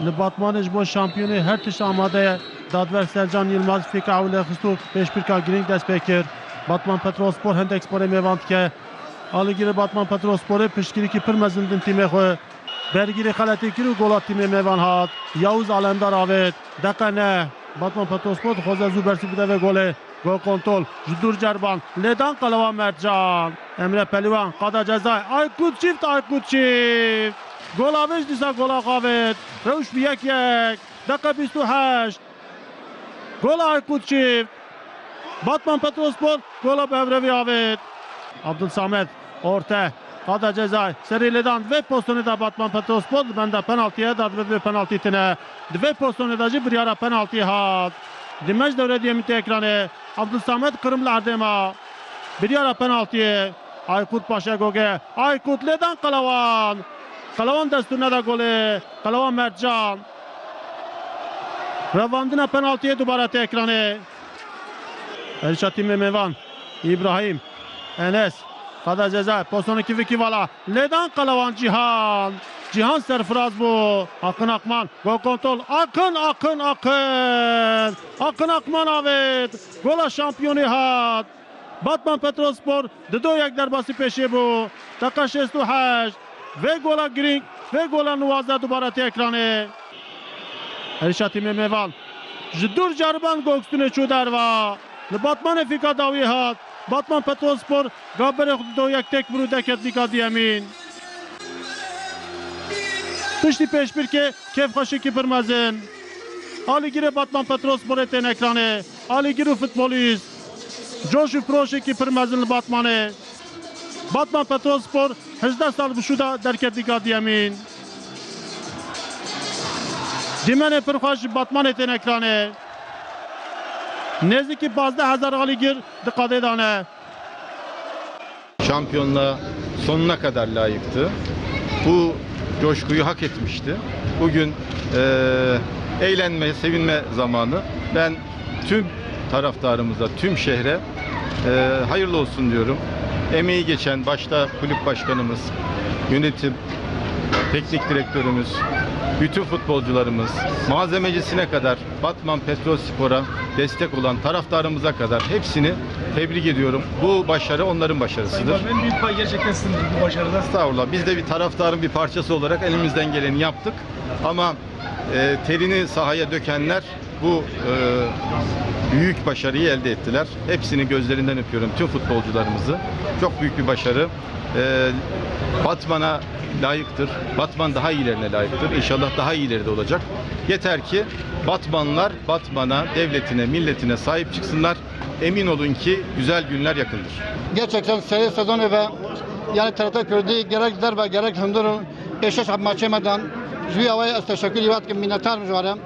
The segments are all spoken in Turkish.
Bo şampiyonê her tiş amade ye. Dadver Sercan Yılmaz fêka ewle xistu pêşbirka girîng dest pê kir. Batman Petrolspor hendek sporê mêvan dike. Alîgirê Batman Petrolsporê piştgirîkî pir mezin din tîmê xwe. Bergirê xeletê kir û gola tîmê mêvan hat. Yawuz Alemdar avêt. Deqa ne. Batman Petrolspor dixwaze zû bersî bide vê golê. Gol kontrol. Ji dur cerban. Lêdan qelewa Mertcan. Emre Pelivan. Qada cezay. Aykut çift Aykut çift. Dîsa gola xavêt. Rewş bi yek yek. Deqa bîst û heşt. Gol Aykut çift. Batman Petrolspor gola bi evrevî avêt. Abdul Samet. Orta. Qada cezay. Serî lêdan divê pozisyonê da Batman Petrolspor li benda penaltîye da divê penaltî tine. Divê pozisyonê da jî biryara penaltî hat. Di meş devrê diyemî tê ekranê. Abdul Samet kırım li erdêma. Biryara penaltîye. Aykut Paşa Goge. Aykut lêdan qelewan. Kalavan desturuna da golü. Kalavan Mertcan. Ravandina penaltıya dubara tekranı. Elşatim ve Mevan. İbrahim. Enes. Kada ceza. Pozisyonu Kiviki Vala. Ledan Kalavan Cihan. Cihan Serfraz bu. Akın Akman. Gol kontrol. Akın Akın Akın. Akın Akman Avet. Gola şampiyonu hat. Batman Petrospor. Dido yak derbası peşi bu. Taka 68 ve gola Green ve gola Nuvazda dubara tekranı. Elşat Memeval. Ji dur cariban gokstune çû derva. Li Batmanê fîka dawî hat. Batman Petrospor gaberê xwe do yektek mirû deket dîka diyemîn. Piştî pêşbirkê kevxweşî pir mezin. Aligirê Batman Petrosporê tên ekranê. Aligir û futbolîst. Coş û proşekî pir. Batman Petrolspor 18 sal bişû da derket dîka diyemîn. Dîmenê pir xweş ji Batmanê tên ekranê. Nêzîkî 15 hezar alîgir di qadê dane. şampiyonluğa sonuna kadar layıktı. Bu coşkuyu hak etmişti. Bugün eee, eğlenme, sevinme zamanı. Ben tüm taraftarımıza, tüm şehre eee, hayırlı olsun diyorum. Emeği geçen başta kulüp başkanımız, yönetim, teknik direktörümüz, bütün futbolcularımız, malzemecisine kadar Batman Petrol Spor'a destek olan taraftarımıza kadar hepsini tebrik ediyorum. Bu başarı onların başarısıdır. En büyük pay gerçekten sizin bu başarıda. Estağfurullah. Biz de bir taraftarın bir parçası olarak elimizden geleni yaptık. Ama e, terini sahaya dökenler bu e, büyük başarıyı elde ettiler. Hepsini gözlerinden öpüyorum. Tüm futbolcularımızı. Çok büyük bir başarı. E, Batman'a layıktır. Batman daha iyilerine layıktır. İnşallah daha iyileri de olacak. Yeter ki Batmanlar Batman'a, devletine, milletine sahip çıksınlar. Emin olun ki güzel günler yakındır. gerçekten seyir sezonu ve yani taraftar gördüğü gerek ve gerek eşeş maçemadan Jvi havaya az teşekkür ediyorum minnettarım.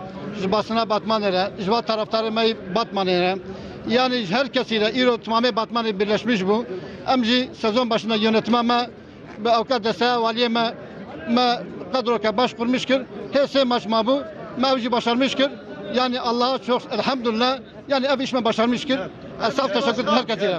Basına batman ere, jva taraftarı mey batman ere. Yani herkesiyle İro tamamı batmanı birleşmiş bu. Emci sezon başında yönetmeme ve avukat desteğe valiyeme me kadro ke baş kurmuştur. Şey maç ma bu. Mevci başarmıştır. Yani Allah'a çok elhamdülillah yani ev işime başarmıştır. Esaf teşekkür herkese.